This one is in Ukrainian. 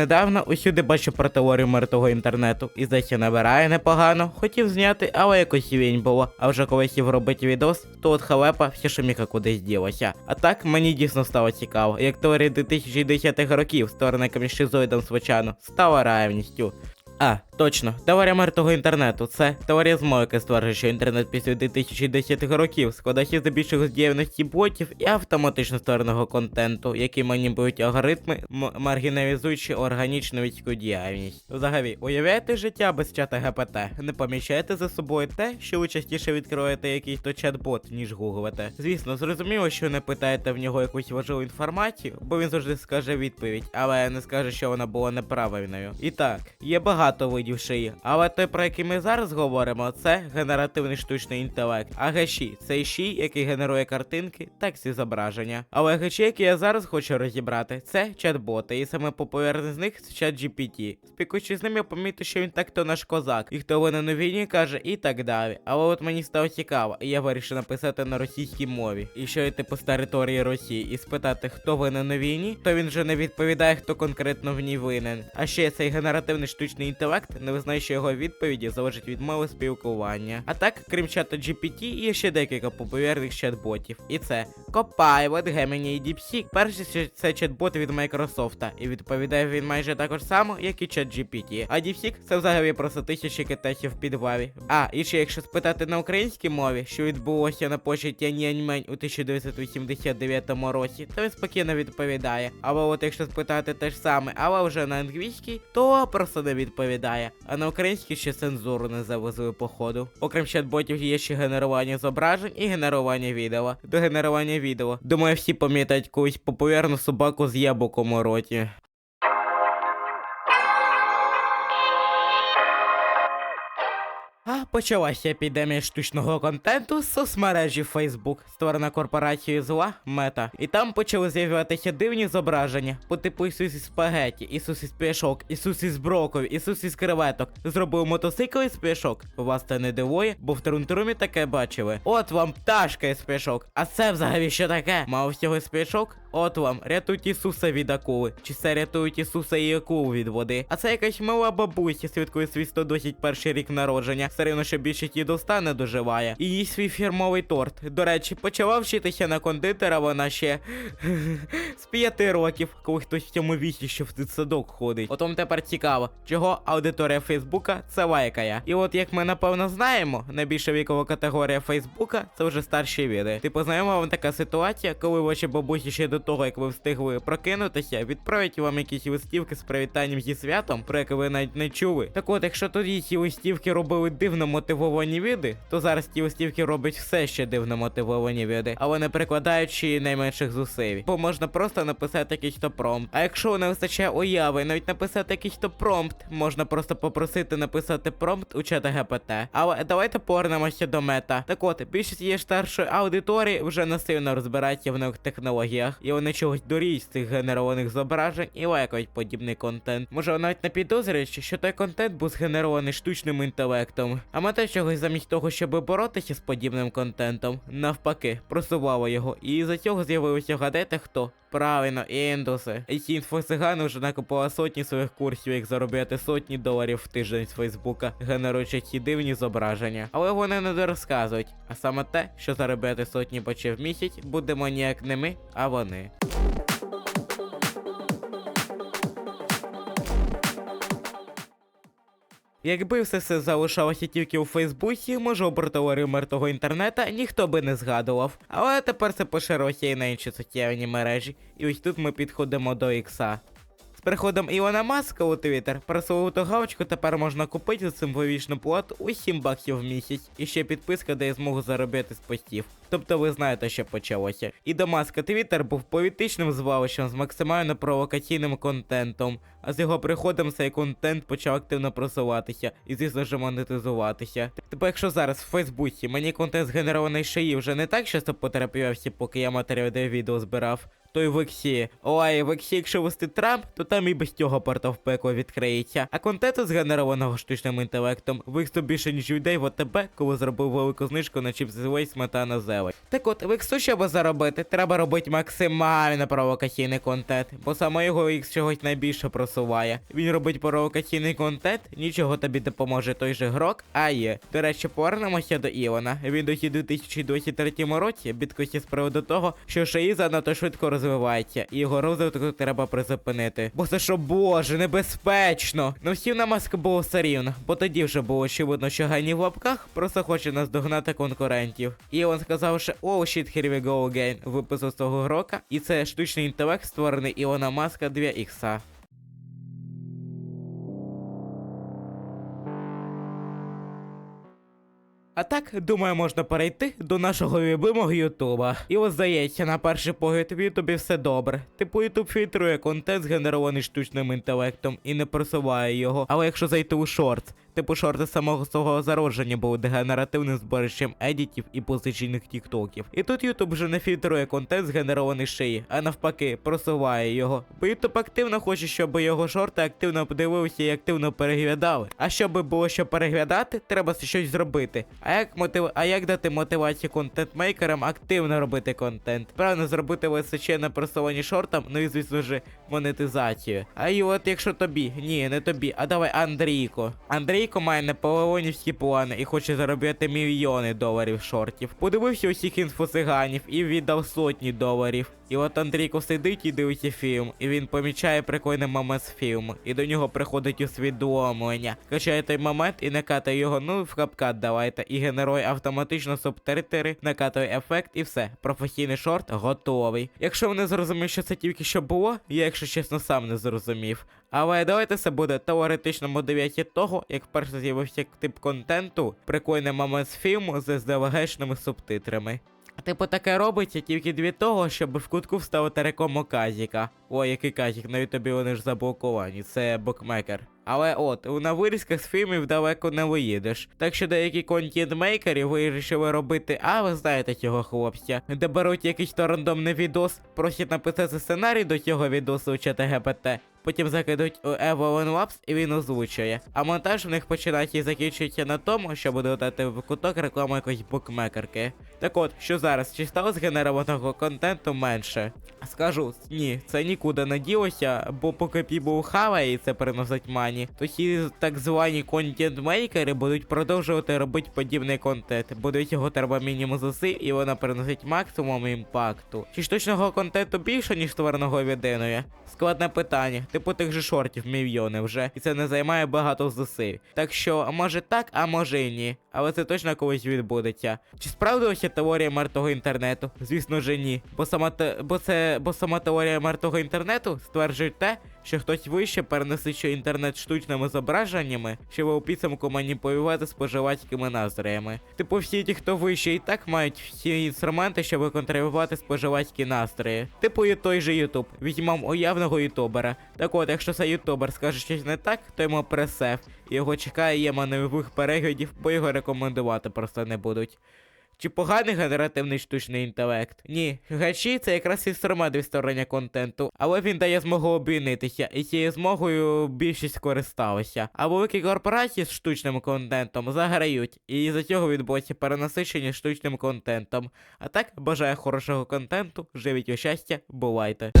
Недавно усюди бачу про теорію мертвого інтернету, і за що набирає непогано, хотів зняти, але якось вінь було. А вже коли сів робити відос, то от халепа все шуміка кудись ділася. А так мені дійсно стало цікаво, як теорія 2010-х років, якимось шизоїдом звичайно, стала реальністю. А, точно, теорія мертвого інтернету. Це теорія змови, яка стверджує, що інтернет після 2010-х років складається здебільшого з діяльності ботів і автоматично створеного контенту, який маніпулюють алгоритми, маргіналізуючи органічну людську діяльність. Взагалі, уявляєте життя без чата ГПТ? Не помічаєте за собою те, що ви частіше відкроєте якийсь то чат-бот, ніж гуглите. Звісно, зрозуміло, що не питаєте в нього якусь важливу інформацію, бо він завжди скаже відповідь, але не скаже, що вона була неправильною. І так, є багато видів шиї, але той, про який ми зараз говоримо, це генеративний штучний інтелект. А геші це ші, який генерує картинки, текст і зображення. Але геші, які я зараз хочу розібрати, це чат-боти, і саме популярний з них це чат GPT. Спікуючи з ним, я помітив, що він так то наш козак, і хто винен у війні каже, і так далі. Але от мені стало цікаво, і я вирішив написати на російській мові. І що йти по території Росії і спитати, хто винен у війні, то він вже не відповідає, хто конкретно в ній винен. А ще цей генеративний штучний інтелект не визнає, що його відповіді залежать від мови спілкування. А так, крім чата GPT, є ще декілька популярних чат-ботів. І це Copilot, Gemini і DeepSeek. Перший це- чат-бот від Microsoft, і відповідає він майже також само, як і чат GPT. А DeepSeek це взагалі просто тисячі китайців в підвалі. А, і ще якщо спитати на українській мові, що відбулося на площі Тяньаньмень у 1989 році, то він спокійно відповідає. Але от якщо спитати те ж саме, але вже на англійській, то просто не відповідає. А на українській ще цензуру не завезли походу. Окрім чат-ботів є ще генерування зображень і генерування відео. До генерування відео. Думаю, всі пам'ятають якусь популярну собаку з яблуком у роті. Почалася епідемія штучного контенту з соцмережі Facebook, створена корпорацією зла Мета. І там почали з'являтися дивні зображення по типу Ісус із спагеті, Ісус із пішок, Ісус із брокові, Ісус із креветок. Зробив мотоцикл із пішок. Вас це не дивує, бо в Трунтрумі таке бачили. От вам пташка із пішок. А це взагалі що таке? Мав всього з пішок? От вам, рятують Ісуса від акули. Чи це рятують Ісуса і акулу від води? А це якась мила бабуся святкує свій 121 рік народження. Все рівно, що більшість дідуста не доживає. І їсть свій фірмовий торт. До речі, почала вчитися на кондитера вона ще з п'яти років, коли хтось в цьому віці ще в дитсадок ходить. Отом тепер цікаво, чого аудиторія Фейсбука це лайкає. І от як ми напевно знаємо, найбільша вікова категорія Фейсбука це вже старші віди. Типу, знайома вам така ситуація, коли ваші бабусі ще до того, як ви встигли прокинутися, відправить вам якісь листівки з привітанням зі святом, про яке ви навіть не чули. Так от, якщо тоді ці листівки робили дивно мотивовані віди, то зараз ті листівки роблять все ще дивно мотивовані віди, але не прикладаючи найменших зусиль. Бо можна просто написати якийсь то промпт. А якщо не вистачає уяви, навіть написати якийсь то промпт, можна просто попросити написати промпт у чата ГПТ. Але давайте повернемося до мета. Так от, більшість її старшої аудиторії вже не сильно розбирається в нових технологіях, і вони чогось доріють з цих генерованих зображень і лайкають подібний контент. Може, навіть не підозрюють, що той контент був згенерований штучним інтелектом. А мета чогось замість того, щоб боротися з подібним контентом, навпаки, просувала його. І за цього з'явилося гадайте хто? Правильно, індуси. І ці інфоцигани вже накопила сотні своїх курсів, як заробляти сотні доларів в тиждень з Фейсбука, генеруючи ці дивні зображення. Але вони не дорозказують. А саме те, що заробляти сотні бачів в місяць, будемо ніяк не ми, а вони. Якби все це залишалося тільки у Фейсбуці, може теорію мертвого інтернета ніхто би не згадував. Але тепер це поширилося і на інші соціальні мережі. І ось тут ми підходимо до ікса. З приходом Ілона Маска у Твіттер просовувату галочку тепер можна купити за символічну плату у 7 баксів в місяць. І ще підписка дає змогу заробити з постів. Тобто ви знаєте, що почалося. І до Маска Твіттер був політичним звалищем з максимально провокаційним контентом. А з його приходом цей контент почав активно просуватися і звісно ж монетизуватися. Типу, якщо зараз в Фейсбуці мені контент згенерований шиї вже не так часто потраплявся, поки я матеріал для відео збирав. То й в Ексі. Ой, в Ексі, якщо вести Трамп, то там і без цього порта в пекло відкриється. А контенту згенерованого штучним інтелектом виступ більше ніж людей в ОТБ, коли зробив велику знижку на чіпс з Лейс, сметана зелень. Так от, в іксу, щоб заробити, треба робити максимально провокаційний контент, бо саме його ікс чогось найбільше просуває. Він робить провокаційний контент, нічого тобі не поможе той же грок, а є. До речі, повернемося до Івана. Він досі у 2023 році бідкості з приводу того, що шиї занадто швидко розвивається, і його розвиток треба призупинити. Бо це що боже, небезпечно. Ну всім на маск було все рівно, бо тоді вже було очевидно, що Гані в лапках просто хоче наздогнати конкурентів. І Іван сказав, що oh shit, here we go again, виписав з того грока, і це штучний інтелект, створений Ілона Маска для ікса. А так, думаю, можна перейти до нашого любимого Ютуба. І ось здається, на перший погляд в Ютубі все добре. Типу Ютуб фільтрує контент, згенерований штучним інтелектом, і не просуває його. Але якщо зайти у шорт, типу шорти самого свого зародження були дегенеративним збереженням едітів і позичених тіктоків. І тут Ютуб вже не фільтрує контент, згенерований шиї, а навпаки, просуває його. Бо Ютуб активно хоче, щоб його шорти активно подивилися і активно переглядали. А щоб було що переглядати, треба щось зробити. А як мотив... а як дати мотивацію контент-мейкерам активно робити контент? Правильно зробити височенне просування шортам, ну і звісно ж монетизацію. А і от якщо тобі, ні, не тобі, а давай Андрійко. Андрійко має наполеонівські плани і хоче заробляти мільйони доларів шортів. Подивився усіх інфосиганів і віддав сотні доларів. І от Андрійко сидить і дивиться фільм, і він помічає прикольний момент з фільму, і до нього приходить усвідомлення. Качає той момент і накатає його, ну в капкат давайте, і генерує автоматично субтитри, накатує ефект і все. Професійний шорт готовий. Якщо ви не зрозуміли, що це тільки що було, я, якщо чесно, сам не зрозумів. Але давайте це буде теоретично модив'яті того, як вперше з'явився тип контенту, прикольний момент з фільму з СДВГшними субтитрами. Типу таке робиться тільки для того, щоб в кутку вставити рекламу казіка. Ой, який казік, на ютубі вони ж заблоковані, це букмекер. Але от, на вирізках з фільмів далеко не виїдеш. Так що деякі контент-мейкери вирішили робити, а ви знаєте цього хлопця, де беруть якийсь то рандомний відос, просять написати сценарій до цього відосу у чата ГПТ, потім закидуть у Evelyn Labs і він озвучує. А монтаж в них починається і закінчується на тому, що буде дати в куток рекламу якоїсь букмекерки. Так от, що зараз, чи стало згенерованого контенту менше? Скажу, ні, це нікуди не ділося, бо поки People хаває і це приносить мані, то ці так звані контент-мейкери будуть продовжувати робити подібний контент, бо до цього треба мінімум зусиль і вона приносить максимум імпакту. Чи штучного контенту більше, ніж створеного людиною? Складне питання, типу тих же шортів мільйони вже, і це не займає багато зусиль. Так що, може так, а може і ні. Але це точно колись відбудеться. Чи справдилася теорія мертвого інтернету? Звісно ж ні. Бо сама те, бо це бо сама теорія мертвого інтернету стверджує те, що хтось вище перенасичує інтернет штучними зображеннями, щоб у підсумку маніпулювати споживацькими настроями. Типу, всі ті, хто вище і так мають всі інструменти, щоб контролювати споживацькі настрої. Типу, і той же Ютуб. Візьмемо уявного ютубера. Так от, якщо цей ютубер скаже щось не так, то йому пресев. Його чекає єма нових переглядів, бо його рекомендувати просто не будуть. Чи поганий генеративний штучний інтелект? Ні, гачі це якраз інструмент від створення контенту, але він дає змогу обійнитися, і цією змогою більшість користалася. А великі корпорації з штучним контентом заграють, і за цього відбувається перенасичення штучним контентом. А так, бажаю хорошого контенту, живіть у щастя, бувайте.